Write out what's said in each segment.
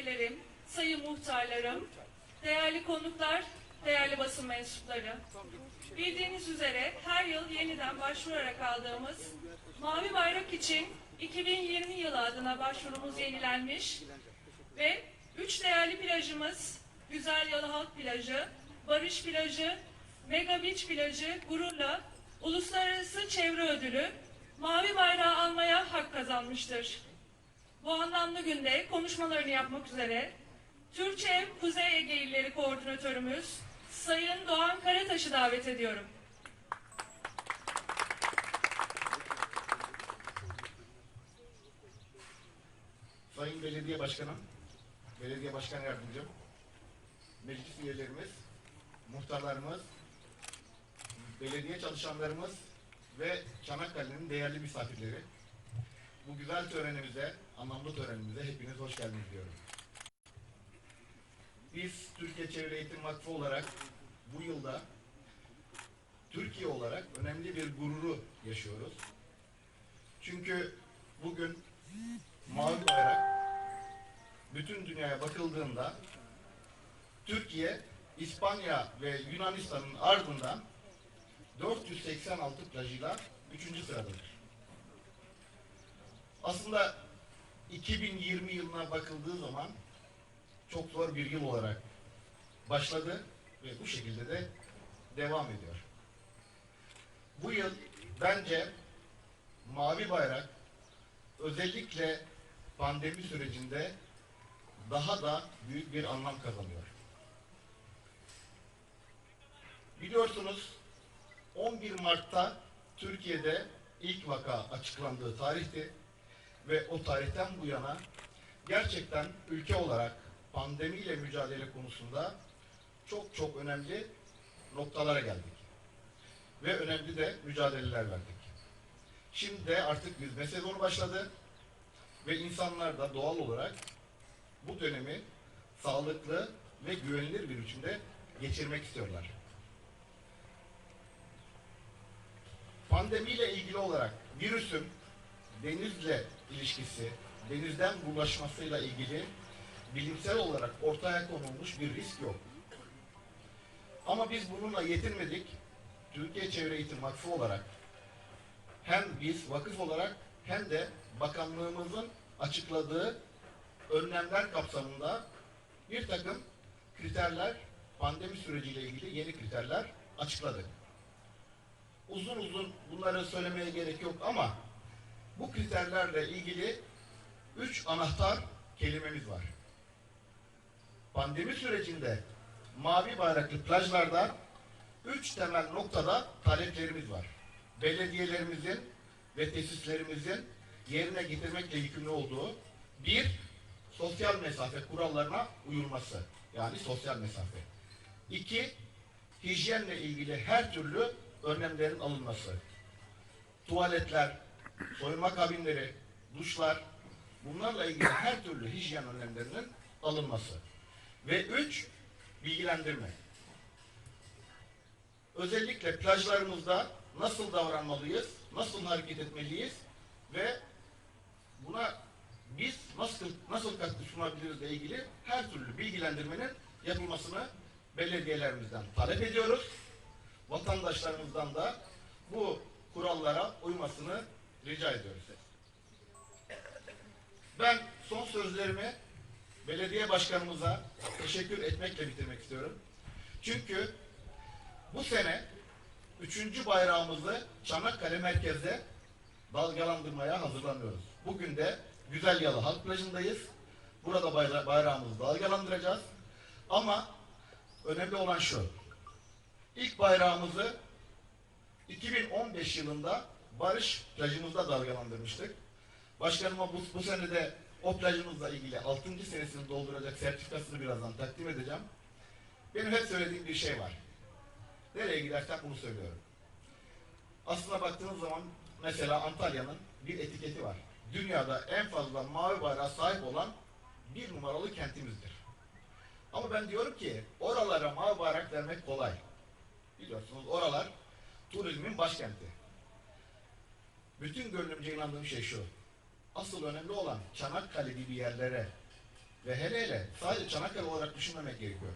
üyelerim, sayın muhtarlarım, değerli konuklar, değerli basın mensupları. Bildiğiniz üzere her yıl yeniden başvurarak aldığımız Mavi Bayrak için 2020 yılı adına başvurumuz yenilenmiş ve üç değerli plajımız Güzel Yalı Halk Plajı, Barış Plajı, Mega Beach Plajı gururla Uluslararası Çevre Ödülü Mavi Bayrağı almaya hak kazanmıştır. Bu anlamlı günde konuşmalarını yapmak üzere Türkçe Kuzey Ege Koordinatörümüz Sayın Doğan Karataş'ı davet ediyorum. Sayın Belediye Başkanım, Belediye Başkan Yardımcım, meclis üyelerimiz, muhtarlarımız, belediye çalışanlarımız ve Çanakkale'nin değerli misafirleri. Bu güzel törenimize, anlamlı törenimize hepiniz hoş geldiniz diyorum. Biz Türkiye Çevre Eğitim Vakfı olarak bu yılda Türkiye olarak önemli bir gururu yaşıyoruz. Çünkü bugün Mavi Bayrak bütün dünyaya bakıldığında Türkiye, İspanya ve Yunanistan'ın ardından 486 plajıyla 3. sıradadır. Aslında 2020 yılına bakıldığı zaman çok zor bir yıl olarak başladı ve bu şekilde de devam ediyor. Bu yıl bence Mavi Bayrak özellikle pandemi sürecinde daha da büyük bir anlam kazanıyor. Biliyorsunuz 11 Mart'ta Türkiye'de ilk vaka açıklandığı tarihti ve o tarihten bu yana gerçekten ülke olarak pandemiyle mücadele konusunda çok çok önemli noktalara geldik. Ve önemli de mücadeleler verdik. Şimdi de artık yüzme sezonu başladı ve insanlar da doğal olarak bu dönemi sağlıklı ve güvenilir bir biçimde geçirmek istiyorlar. Pandemiyle ilgili olarak virüsün denizle ilişkisi, denizden bulaşmasıyla ilgili bilimsel olarak ortaya konulmuş bir risk yok. Ama biz bununla yetinmedik. Türkiye Çevre Eğitim Vakfı olarak hem biz vakıf olarak hem de bakanlığımızın açıkladığı önlemler kapsamında bir takım kriterler, pandemi süreciyle ilgili yeni kriterler açıkladık. Uzun uzun bunları söylemeye gerek yok ama bu kriterlerle ilgili üç anahtar kelimemiz var. Pandemi sürecinde mavi bayraklı plajlarda üç temel noktada taleplerimiz var. Belediyelerimizin ve tesislerimizin yerine getirmekle yükümlü olduğu bir, sosyal mesafe kurallarına uyulması. Yani sosyal mesafe. İki, hijyenle ilgili her türlü önlemlerin alınması. Tuvaletler, soyunma kabinleri, duşlar, bunlarla ilgili her türlü hijyen önlemlerinin alınması. Ve üç, bilgilendirme. Özellikle plajlarımızda nasıl davranmalıyız, nasıl hareket etmeliyiz ve buna biz nasıl nasıl katkı sunabiliriz ile ilgili her türlü bilgilendirmenin yapılmasını belediyelerimizden talep ediyoruz. Vatandaşlarımızdan da bu kurallara uymasını rica ediyoruz. Ben son sözlerimi belediye başkanımıza teşekkür etmekle bitirmek istiyorum. Çünkü bu sene üçüncü bayrağımızı Çanakkale merkezde dalgalandırmaya hazırlanıyoruz. Bugün de Güzel Yalı Halk Plajı'ndayız. Burada bayra bayrağımızı dalgalandıracağız. Ama önemli olan şu. İlk bayrağımızı 2015 yılında Barış plajımızda dalgalandırmıştık. Başkanıma bu, bu sene de o plajımızla ilgili 6. senesini dolduracak sertifikasını birazdan takdim edeceğim. Benim hep söylediğim bir şey var. Nereye gidersem bunu söylüyorum. Aslına baktığınız zaman mesela Antalya'nın bir etiketi var. Dünyada en fazla mavi bayrağa sahip olan bir numaralı kentimizdir. Ama ben diyorum ki oralara mavi bayrak vermek kolay. Biliyorsunuz oralar turizmin başkenti. Bütün gönlümce inandığım şey şu. Asıl önemli olan Çanakkale gibi yerlere ve hele hele sadece Çanakkale olarak düşünmemek gerekiyor.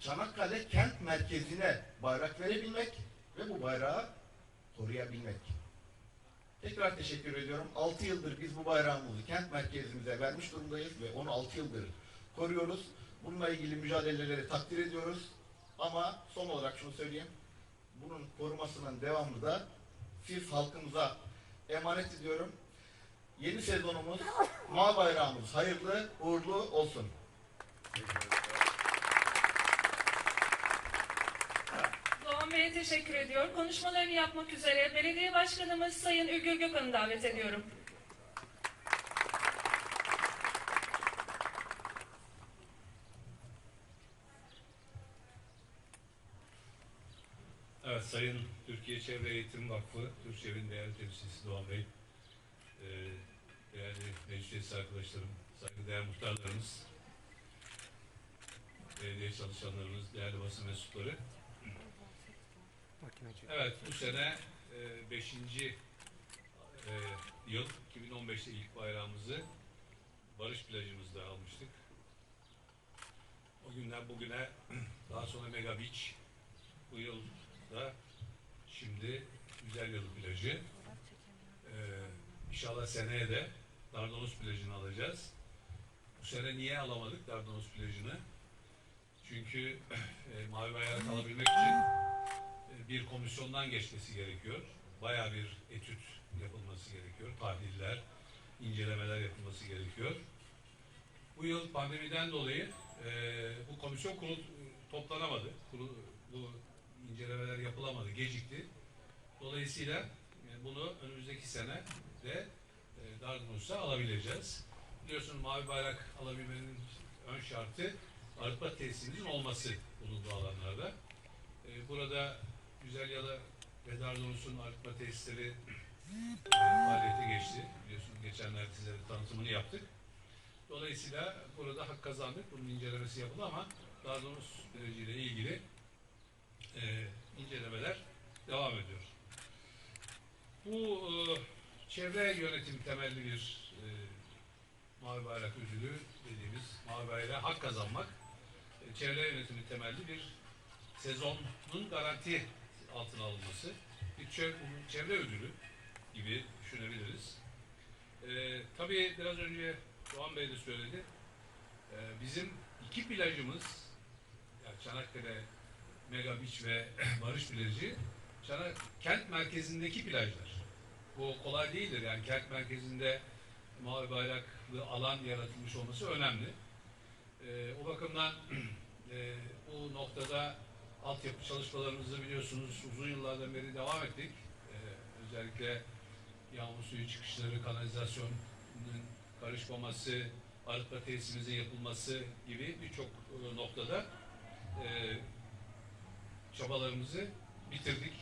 Çanakkale kent merkezine bayrak verebilmek ve bu bayrağı koruyabilmek. Tekrar teşekkür ediyorum. 6 yıldır biz bu bayrağımızı kent merkezimize vermiş durumdayız ve onu 6 yıldır koruyoruz. Bununla ilgili mücadeleleri takdir ediyoruz. Ama son olarak şunu söyleyeyim. Bunun korumasının devamını da siz halkımıza emanet ediyorum. Yeni sezonumuz, Mavi Bayrağımız hayırlı, uğurlu olsun. Doğan Bey'e teşekkür ediyor. Konuşmalarını yapmak üzere Belediye Başkanımız Sayın Ülgür Gökhan'ı davet ediyorum. Evet, Sayın Türkiye Çevre Eğitim Vakfı, Türkçev'in değerli temsilcisi Doğan Bey, eee, değerli meclis arkadaşlarım, saygıdeğer muhtarlarımız, belediye çalışanlarımız, değerli basın mensupları. Evet, bu sene 5. yıl, 2015'te ilk bayrağımızı Barış plajımızda almıştık. O günden bugüne daha sonra Mega Beach, bu yıl da şimdi Güzel Yalı plajı. Ee, inşallah seneye de Dardanos plajını alacağız. Bu sene niye alamadık Dardanos plajını? Çünkü e, Mavi Bayrak alabilmek için e, bir komisyondan geçmesi gerekiyor. Bayağı bir etüt yapılması gerekiyor. Tahliller, incelemeler yapılması gerekiyor. Bu yıl pandemiden dolayı e, bu komisyon kurul, toplanamadı. Kurul, bu incelemeler yapılamadı, gecikti. Dolayısıyla e, bunu önümüzdeki sene de e, Dardanus'a alabileceğiz. Biliyorsunuz mavi bayrak alabilmenin ön şartı arıtma tesisimizin olması bulunduğu alanlarda. E, burada Güzel Yalı ve Dardanus'un arıtma tesisleri faaliyete geçti. Biliyorsunuz geçenlerde size tanıtımını yaptık. Dolayısıyla burada hak kazandık. Bunun incelemesi yapıldı ama Dardanus ile ilgili e, incelemeler devam ediyor. Bu e, çevre yönetim temelli bir e, Mavi Bayrak ödülü dediğimiz Mavi Bayrak'a hak kazanmak e, çevre yönetimi temelli bir sezonun garanti altına alınması bir çev- çevre ödülü gibi düşünebiliriz. E, tabii biraz önce Doğan Bey de söyledi. E, bizim iki plajımız yani Çanakkale Mega Beach ve Barış Plajı Çanak kent merkezindeki plajlar. Bu kolay değildir yani kent merkezinde mavi bayraklı alan yaratılmış olması önemli. Ee, o bakımdan e, bu noktada altyapı çalışmalarımızı biliyorsunuz uzun yıllardan beri devam ettik. Ee, özellikle yağmur suyu çıkışları, kanalizasyonun karışmaması, arıtma tesisimizin yapılması gibi birçok e, noktada e, çabalarımızı bitirdik.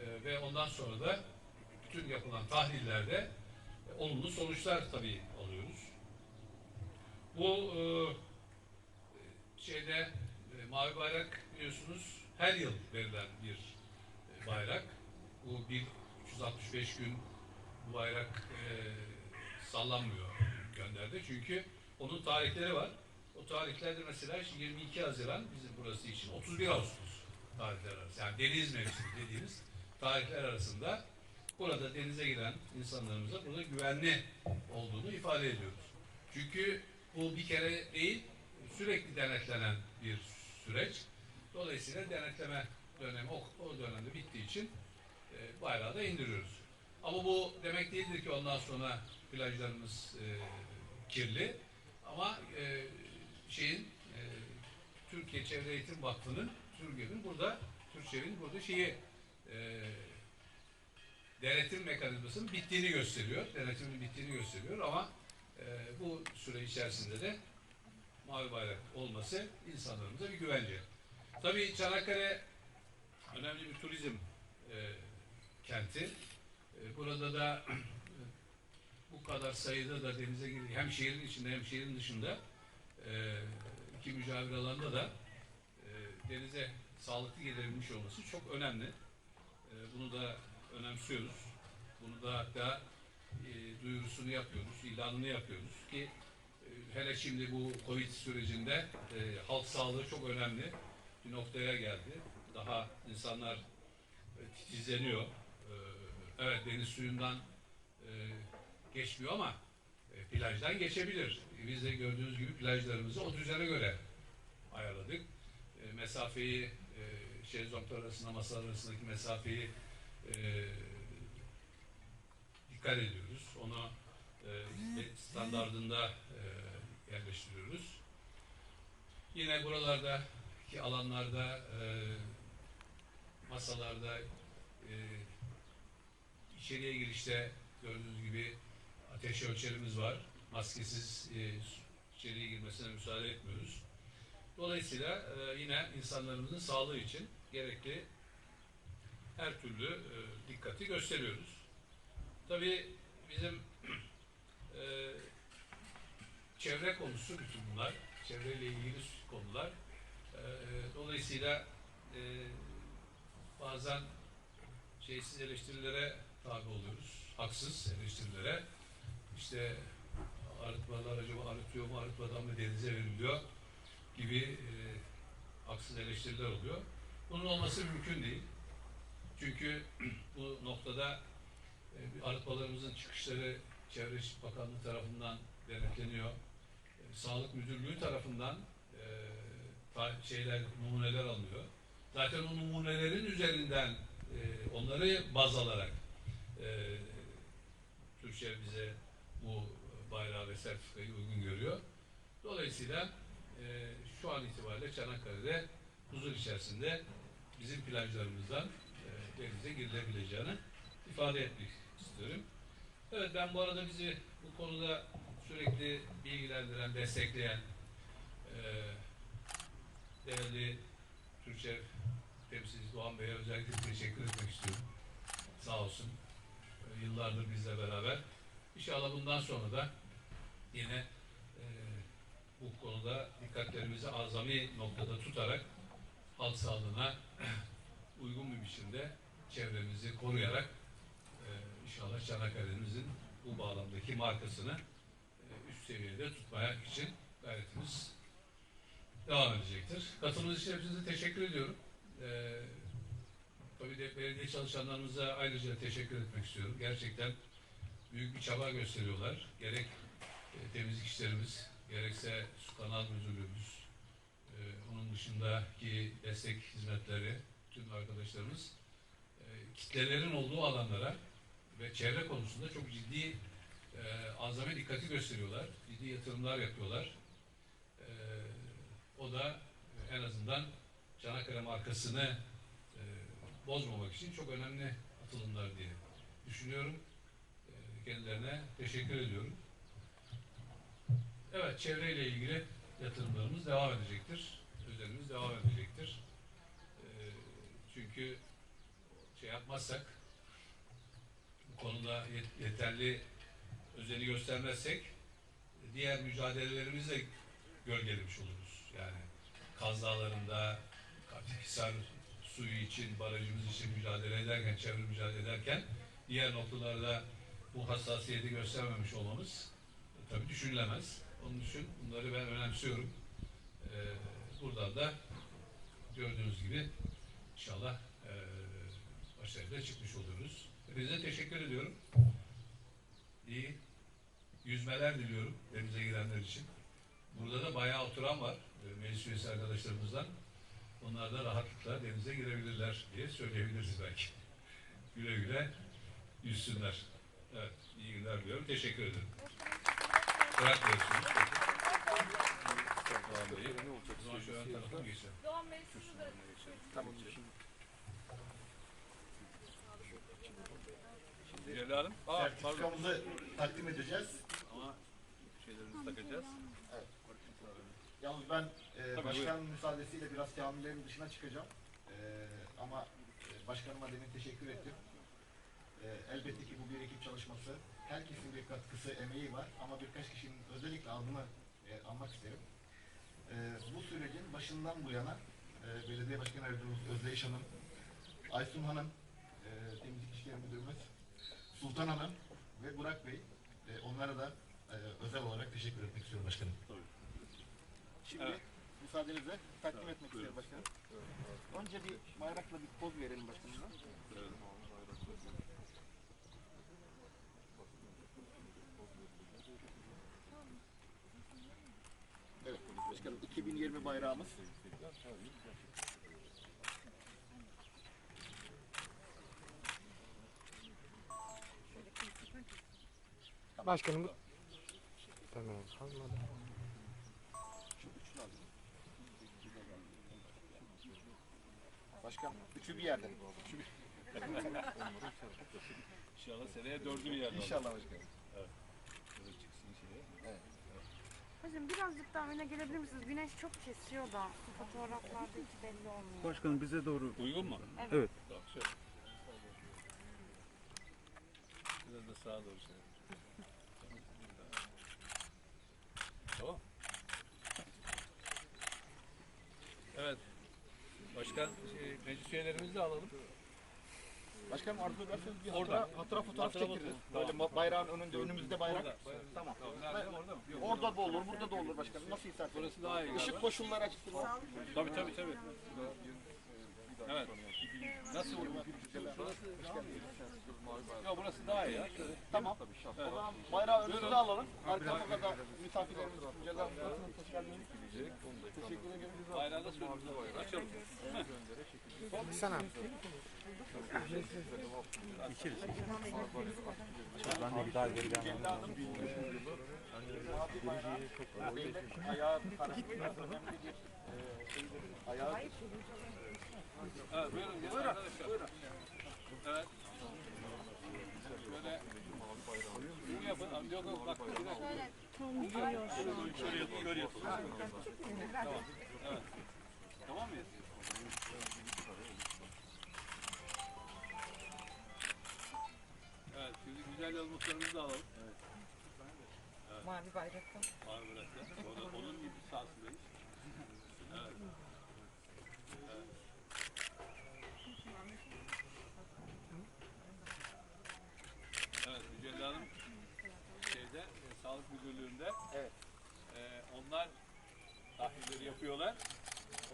Ee, ve ondan sonra da bütün yapılan tahlillerde e, olumlu sonuçlar tabii alıyoruz. Bu e, şeyde e, mavi bayrak biliyorsunuz her yıl verilen bir e, bayrak. Bu bir 365 gün bu bayrak e, sallanmıyor gönderde. Çünkü onun tarihleri var. O tarihlerde mesela işte 22 Haziran bizim burası için 31 Ağustos tarihler arası. Yani deniz mevsimi dediğimiz tarihler arasında burada denize giren insanlarımıza burada güvenli olduğunu ifade ediyoruz. Çünkü bu bir kere değil, sürekli denetlenen bir süreç. Dolayısıyla denetleme dönemi o, o dönemde bittiği için e, bayrağı da indiriyoruz. Ama bu demek değildir ki ondan sonra plajlarımız e, kirli. Ama e, şeyin e, Türkiye Çevre Eğitim Vakfı'nın Türkiye'nin burada Türkçe'nin burada şeyi e, denetim mekanizmasının bittiğini gösteriyor. Denetimin bittiğini gösteriyor ama e, bu süre içerisinde de mavi bayrak olması insanlarımıza bir güvence. Tabii Çanakkale önemli bir turizm e, kenti. E, burada da bu kadar sayıda da denize giriyor. Hem şehrin içinde hem şehrin dışında e, iki mücavir alanda da denize sağlıklı gelebilmiş olması çok önemli. E, bunu da önemsiyoruz. Bunu da hatta e, duyurusunu yapıyoruz, ilanını yapıyoruz ki e, hele şimdi bu Covid sürecinde e, halk sağlığı çok önemli bir noktaya geldi. Daha insanlar e, titizleniyor. E, evet deniz suyundan e, geçmiyor ama e, plajdan geçebilir. Biz de gördüğünüz gibi plajlarımızı o düzene göre ayarladık. Mesafeyi e, şezlonglar arasında masalar arasındaki mesafeyi e, dikkat ediyoruz. Onu e, standartında e, yerleştiriyoruz. Yine buralardaki alanlarda e, masalarda e, içeriye girişte gördüğünüz gibi ateş ölçerimiz var. Maskesiz e, içeriye girmesine müsaade etmiyoruz. Dolayısıyla e, yine insanlarımızın sağlığı için gerekli her türlü e, dikkati gösteriyoruz. Tabii bizim e, çevre konusu bütün bunlar. Çevreyle ilgili konular. E, dolayısıyla e, bazen şeysiz eleştirilere tabi oluyoruz. Haksız eleştirilere. İşte arıtmalar acaba arıtıyor mu, arıtmadan mı denize veriliyor gibi e, haksız eleştiriler oluyor. Bunun olması mümkün değil. Çünkü bu noktada e, arıtmalarımızın çıkışları Çevre Bakanlığı tarafından denetleniyor. E, Sağlık Müdürlüğü tarafından e, ta- şeyler numuneler alınıyor. Zaten o numunelerin üzerinden e, onları baz alarak e, Türkçe bize bu bayrağı ve sertifikayı uygun görüyor. Dolayısıyla e, şu an itibariyle Çanakkale'de huzur içerisinde bizim plajlarımızdan e, denize girilebileceğini ifade etmek istiyorum. Evet ben bu arada bizi bu konuda sürekli bilgilendiren, destekleyen e, değerli Türkçe temsilcisi Doğan Bey'e özellikle teşekkür etmek istiyorum. Sağ olsun. E, yıllardır bizle beraber. İnşallah bundan sonra da yine bu konuda dikkatlerimizi azami noktada tutarak halk sağlığına uygun bir biçimde çevremizi koruyarak e, inşallah Çanakkale'mizin bu bağlamdaki markasını e, üst seviyede tutmaya için gayretimiz devam edecektir. Katılımınız için hepinize teşekkür ediyorum. E, tabii de belediye çalışanlarımıza ayrıca teşekkür etmek istiyorum. Gerçekten büyük bir çaba gösteriyorlar. Gerek e, temizlik işlerimiz, gerekse su kanal müdürlüğümüz, e, onun dışındaki destek hizmetleri, tüm arkadaşlarımız e, kitlelerin olduğu alanlara ve çevre konusunda çok ciddi e, azami dikkati gösteriyorlar. Ciddi yatırımlar yapıyorlar. E, o da en azından Çanakkale markasını e, bozmamak için çok önemli atılımlar diye düşünüyorum. E, kendilerine teşekkür ediyorum. Evet, çevreyle ilgili yatırımlarımız devam edecektir. Özelimiz devam edecektir. E, çünkü şey yapmazsak bu konuda yet- yeterli özeni göstermezsek diğer mücadelelerimizi de gölgelemiş oluruz. Yani Kaz Dağları'nda Hisar suyu için, barajımız için mücadele ederken, çevre mücadele ederken diğer noktalarda bu hassasiyeti göstermemiş olmamız e, tabii düşünülemez. Onun için bunları ben önemsiyorum. Ee, buradan da gördüğünüz gibi inşallah e, başarıyla çıkmış oluyoruz. Hepinize teşekkür ediyorum. İyi yüzmeler diliyorum denize girenler için. Burada da bayağı oturan var e, meclis üyesi arkadaşlarımızdan. Onlar da rahatlıkla denize girebilirler diye söyleyebiliriz belki. Güle güle yüzsünler. Evet, iyi günler diliyorum. Teşekkür ederim. Bırakmıyorsunuz. Doğan Bey'i. O zaman şu ön tarafa mı geçelim? Doğan Bey sizi de Cevli Hanım. Aa, pardon. Sertifikamızı takdim edeceğiz. Ama şeylerimizi takacağız. Yalnız ben e, Tabii, başkanın müsaadesiyle biraz kamillerin dışına çıkacağım. E, ama e, başkanıma demin teşekkür ettim. E, elbette ki bu bir ekip çalışması. Herkesin bir katkısı, emeği var ama birkaç kişinin özellikle adını e, almak isterim. E, bu sürecin başından bu yana e, Belediye Başkanı Yardımcımız Özdeyiş Hanım, Aysun Hanım, e, Temizlik İşleri Müdürümüz, Sultan Hanım ve Burak Bey. E, onlara da e, özel olarak teşekkür etmek istiyorum başkanım. Şimdi Evet. müsaadenizle takdim etmek istiyorum başkanım. Önce bir bayrakla bir poz verelim başkanımıza. Evet 2020 bayrağımız. Başkanım bu... Tamam kalmadı. Başkan üçü bir yerde. İnşallah seneye dördü bir yerde. İnşallah başkanım. çıksın şeye. Hocam birazcık daha öne gelebilir misiniz? Güneş çok kesiyor da fotoğraflarda hiç belli olmuyor. Başkanım bize doğru. Uygun mu? Evet. Şöyle. Biraz da sağa doğru şey. Tamam. Evet. Başkan, şey, meclis üyelerimizi de alalım. Başkanım arzu ederseniz bir Orada. hatıra, hatıra fotoğraf Hatıra çektiririz. Böyle bayrağın önünde, önümüzde bayrak. Orada. Tamam, nerede? Orada mı? Yok. Orada da olur, burada da olur başkanım. Nasıl isterseniz. Burası daha iyi. Işık koşulları açısından. Tabii tabii tabii. Evet. Nasıl olur? Yok burası daha iyi ya. Tamam. O zaman bayrağı önümüze alalım. Arkamızda da misafirlerimiz ceza hoş geldiniz. Teşekkür ederim. Bayrağı da sürümüzü açalım. Sana. Ayağı tarafı önemli bir. Ayağı Evet, güzel yazmışlarımızı alalım. Mavi bayrakta. Var bırakın. Onun, gibi sahasındayız. Evet. Evet, Mücella Hanım şeyde, e, Sağlık Müdürlüğü'nde Evet. e, onlar tahlilleri yapıyorlar.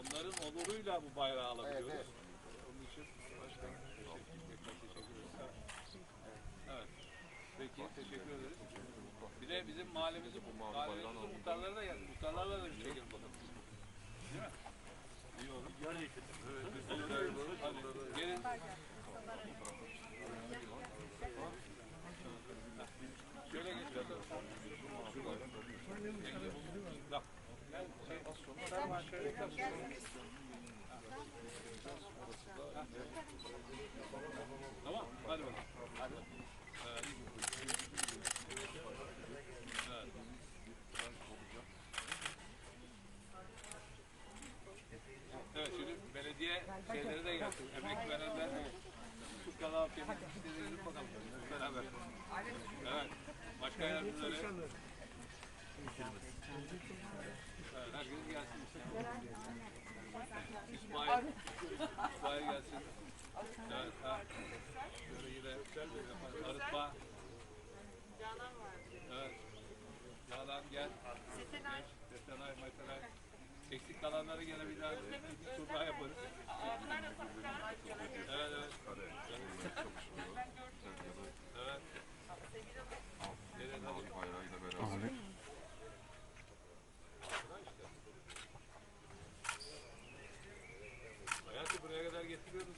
Onların onuruyla bu bayrağı alabiliyoruz. Evet, Onun için başkanım teşekkür, teşekkür ederiz. Evet. Peki, teşekkür ederiz. Bir de bizim mahallemizin, mahallemizin muhtarları da geldi. Muhtarlarla da bir çekelim bakalım. Değil mi? İyi olur. Evet. Hadi gelin. Şöyle geç bakalım. Bak. Gel, şey, Hadi. Evet. Evet. Belediye şeyleri de gelsin. Kanal temizlik işleri bakalım. Beraber. Evet. Başka yardımcıları. Evet, herkes gelsin. İsmail. İsmail gelsin. Evet, ha. Şöyle yine yapalım. Arıtma. Evet. Canan gel. Setenay. Setenay, Metenay. Eksik kalanları gene bir daha bir tur daha yaparız. Evet, evet. Evet. Gelin hadi. Hayatı buraya kadar getiriyoruz.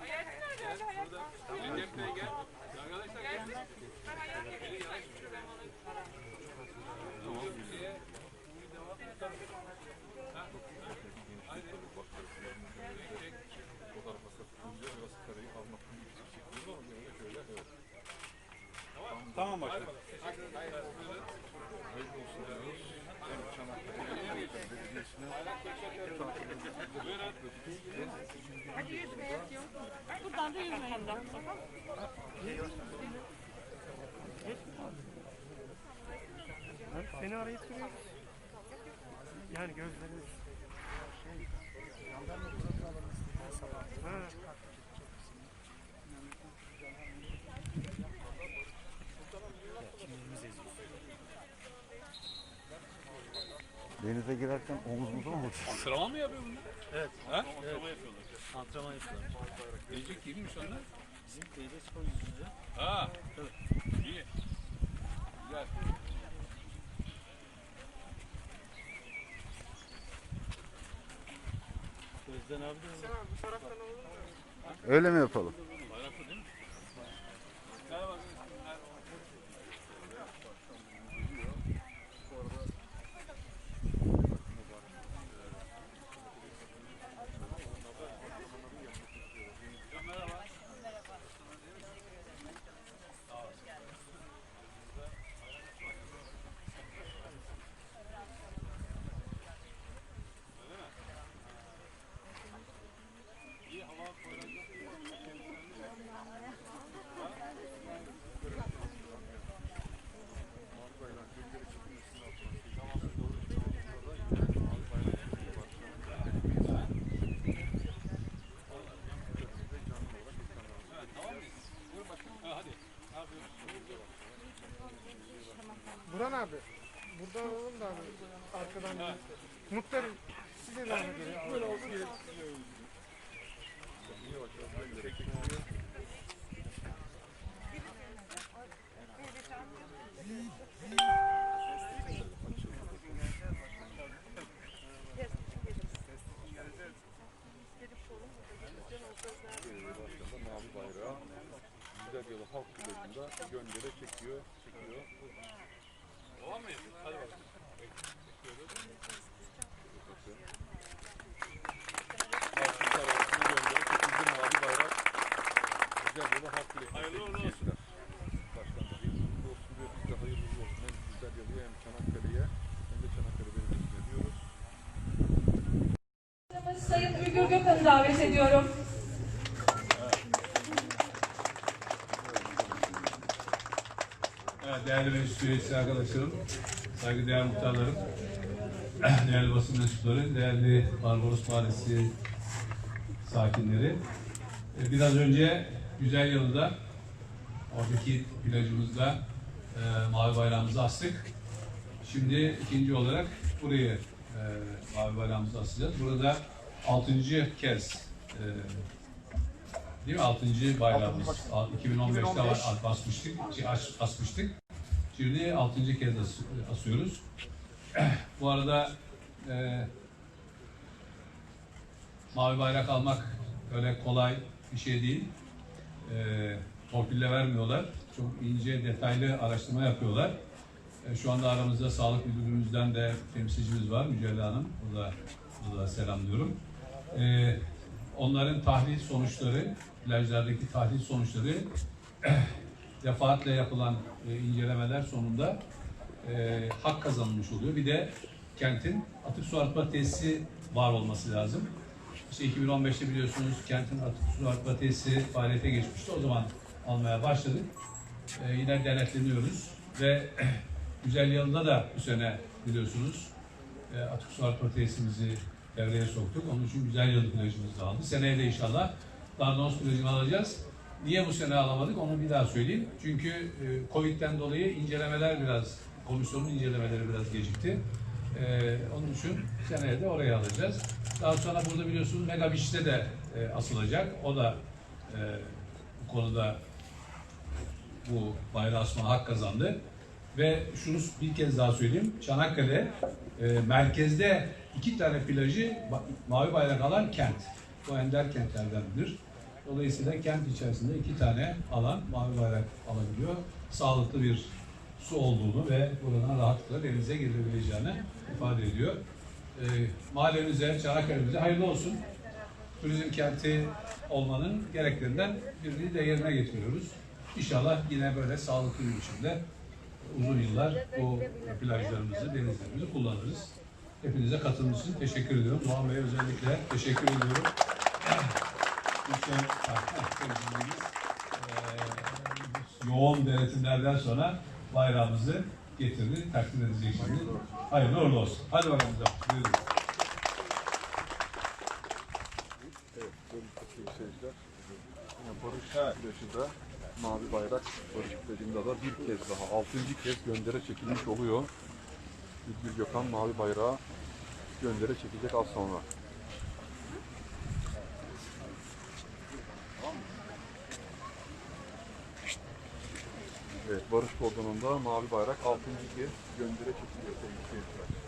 Hayatı nerede? Hayatı burada. Recep Bey gel. Arkadaşlar gel. Beni yanaş. Tamam. Şeye, bu devam et. Ha? Haydi. Çek. Tamam başkanım. Buradan da yüzmeyin de. Duruyoruz. Yani gözlerimiz. Şey, jandarma burası alalım. Ha. Kimliğimizi eziyorsun. Denize girerken omuzumuza mı vuracağız? Antrenman mı yapıyor bunlar? Evet. Ha? Antrenman yapıyorlar. Antrenman yapıyorlar. Gelecek kimmiş onlar? Bizim teyze spor yüzüncü. Ha. İyi. Güzel. Özden abi de Öyle mi yapalım? Bayraklı değil mi? Gel bakalım. Gel. Ha, hadi. Ne yapıyorsun? Burhan abi. Buradan alalım da abi. Arkadan. Muhtarım size devam edelim. Böyle olsun. mavi bayrağı Güzel Yalı Halk Kulübü'nde göndere çekiyor, çekiyor. Tamam mıyız? Hadi bakalım. Halkın arasında göndere çekildi mavi bayrak. Güzel Yalı Halk Kulübü'nde Hayırlı uğurlu çekildi. Başkan da hayırlı uğurlu olsun diyor. Biz de hayırlı uğurlu olsun. Hem Güzel Yalı'ya hem Çanakkale'ye hem de Çanakkale Belediyesi'ne diyoruz. Sayın Ülgür Gökhan'ı davet ediyorum. Evet, üyesi arkadaşlarım, saygıdeğer muhtarlarım, değerli basın mensupları, değerli Barbaros Mahallesi sakinleri. Ee, Biraz önce Güzel Yalı'da, oradaki plajımızda e, mavi bayrağımızı astık. Şimdi ikinci olarak burayı e, mavi bayrağımızı asacağız. Burada altıncı kez e, Değil mi? Altıncı bayrağımız. Al- 2015'te var, basmıştık, şey, as- asmıştık. Şimdi altıncı kez as- asıyoruz. Bu arada e, mavi bayrak almak öyle kolay bir şey değil. E, torpille vermiyorlar. Çok ince, detaylı araştırma yapıyorlar. E, şu anda aramızda sağlık müdürlüğümüzden de temsilcimiz var, Mücella Hanım. O da, o da selamlıyorum. E, onların tahlil sonuçları, plajlardaki tahlil sonuçları defaatle yapılan e, incelemeler sonunda e, hak kazanılmış oluyor. Bir de kentin atık su arıtma tesisi var olması lazım. İşte 2015'te biliyorsunuz kentin atık su arıtma tesisi faaliyete geçmişti. O zaman almaya başladık. E, yine denetleniyoruz ve Güzel Yalı'da da bu sene biliyorsunuz e, atık su arıtma tesisimizi devreye soktuk. Onun için Güzel Yalı plajımız aldı. Seneye de inşallah Dardanos plajını alacağız. Niye bu sene alamadık onu bir daha söyleyeyim. Çünkü e, Covid'den dolayı incelemeler biraz, komisyonun incelemeleri biraz gecikti. E, onun için seneye de oraya alacağız. Daha sonra burada biliyorsunuz Mega Beach'te de e, asılacak. O da e, bu konuda bu bayrağı asma hak kazandı. Ve şunu bir kez daha söyleyeyim. Çanakkale e, merkezde iki tane plajı mavi bayrak alan kent. Bu ender kentlerdendir. Dolayısıyla kent içerisinde iki tane alan mavi bayrak alabiliyor. Sağlıklı bir su olduğunu ve buradan rahatlıkla denize girebileceğini ifade ediyor. E, mahallemize, Çanakkale'mize hayırlı olsun. Turizm kenti olmanın gereklerinden birini de yerine getiriyoruz. İnşallah yine böyle sağlıklı bir biçimde uzun yıllar bu plajlarımızı, denizlerimizi kullanırız. Hepinize katılımınız için teşekkür ediyorum. Doğan Bey'e özellikle teşekkür ediyorum. Temsilcimiz, eee, yoğun denetimlerden sonra bayrağımızı getirdi, takdim edecek şimdi. Hayırlı uğurlu olsun. Hadi bakalım. Buyurun. Yine Barış plajı da mavi bayrak Barış plajında da bir kez daha, altıncı kez göndere çekilmiş oluyor. Gülgül Gökhan mavi bayrağı göndere çekecek az sonra. Evet, barış kordonunda mavi bayrak 6. kez göndere çekiliyor sevgili seyirciler.